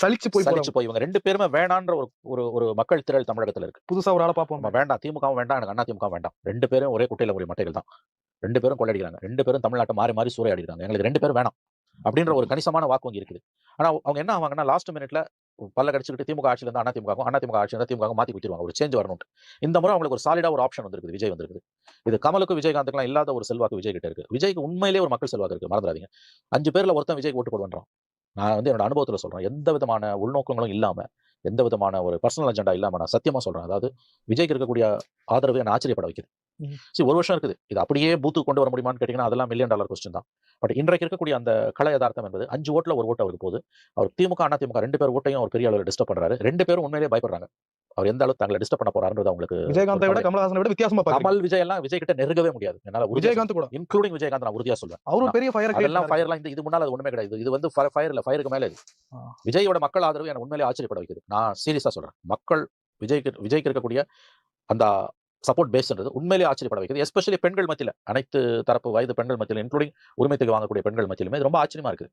சலிச்சு போய். சலிச்சு போய் இவங்க ரெண்டு பேருமே வேணான்ற ஒரு ஒரு ஒரு மக்கள் திரள் தமிழகத்துல இருக்கு. புதுசா ஒரு ஆளை பார்ப்போம். வேண்டாம். திமுகவும் வேண்டாம் எனக்கு அண்ணா திமுக வேண்டாம். ரெண்டு பேரும் ஒரே குட்டையில ஒரு மட்டைகள் தான். ரெண்டு பேரும் கொள்ளடிக்கிறாங்க. ரெண்டு பேரும் தமிழ்நாட்டை மாறி மாறி சூறையாடி இருக்காங்க. எங்களுக்கு ரெண்டு பேரும் வேணாம் அப்படின்ற ஒரு கணிசமான வாக்கு வங்கி இருக்குது. ஆனா அவங்க என்ன ஆவாங்கன்னா லாஸ்ட் மினிட்ல பல்ல கடிச்சுக்கிட்டு திமுக ஆட்சியில இருந்து அண்ணா திமுக அண்ணா திமுக ஆட்சியில திமுக மாத்தி குத்திடுவாங்க. ஒரு சேஞ்ச் வரணும் இந்த முறை அவங்களுக்கு ஒரு சாலிடா ஒரு ஆப்ஷன் வந்திருக்கு விஜய் வந்திருக்கு இது கமலுக்கு விஜயகாந்துக்குலாம் இல்லாத ஒரு செல்வாக்கு விஜய் கிட்ட இருக்கு. விஜய்க்கு உண்மையிலேயே ஒரு மக்கள் செல்வாக்கு இருக்கு. மறந்துடாதீங்க. அஞ்சு பேர்ல ஒருத்தன் விஜய் ஓட்டு போடுவான் நான் வந்து என்னோட அனுபவத்துல சொல்றேன். எந்த விதமான உள்நோக்கங்களும் இல்லாம எந்த விதமான ஒரு பர்சனல் அஜெண்டா இல்லாம நான் சத்தியமா சொல்றேன். அதாவது விஜய்க்கு இருக்கக்கூடிய ஆதரவு என்ன ஆச்சரியப்பட வைக்குது. சரி ஒரு வருஷம் இருக்குது. இது அப்படியே பூத்து கொண்டு வர முடியுமான்னு கேட்டீங்கன்னா அதெல்லாம் மில்லியன் டாலர் கொஸ்டின் தான். பட் இன்றைக்கு இருக்கக்கூடிய அந்த கல யதார்த்தம் என்பது அஞ்சு ஓட்டுல ஒரு ஓட்டு அவருக்கு போகுது. அவர் திமுக அண்ணா திமுக ரெண்டு பேர் ஓட்டையும் அவர் பெரிய அளவில் டிஸ்டர்ப் பண்றாரு. ரெண்டு பேரும் உண்மையிலேயே பயப்படுறாங்க. அவர் எந்த அளவுக்கு தங்களை டிஸ்டர்ப் பண்ண போறாருன்றது அவங்களுக்கு விஜயகாந்தை விட. கமலஹாசனை விட வித்தியாசமா கமல் விஜய் எல்லாம் விஜய் கிட்ட நெருங்கவே முடியாது. என்னால விஜயகாந்த் கூட. இன்க்ளூடிங் விஜயகாந்த் நான் உறுதியா சொல்லுவேன் அவரும் பெரிய ஃபயர் அதெல்லாம் ஃபயர்லாம் இந்த இது முன்னால அது ஒண்ணுமே கிடையாது. இது வந்து ஃபயர் இல்ல ஃபயருக்கு மேல இது. விஜயோட மக்கள் ஆதரவு எனக்கு உண்மையிலே ஆச்சரியப்பட வைக்குது. நான் சீரியஸா சொல்றேன். மக்கள் விஜய்க்கு விஜய்க்கு இருக்கக்கூடிய அந்த சப்போர்ட் பேஸ்ன்றது உண்மையிலேயே ஆச்சரியப்பட வைக்குது. எஸ்பெஷலி பெண்கள் மத்தியில. அனைத்து தரப்பு வயது பெண்கள் மத்தியில இன்க்ளூடிங் உரிமை வாங்கக்கூடிய பெண்கள் மத்தியிலுமே ரொம்ப ஆச்சரியமா இருக்கு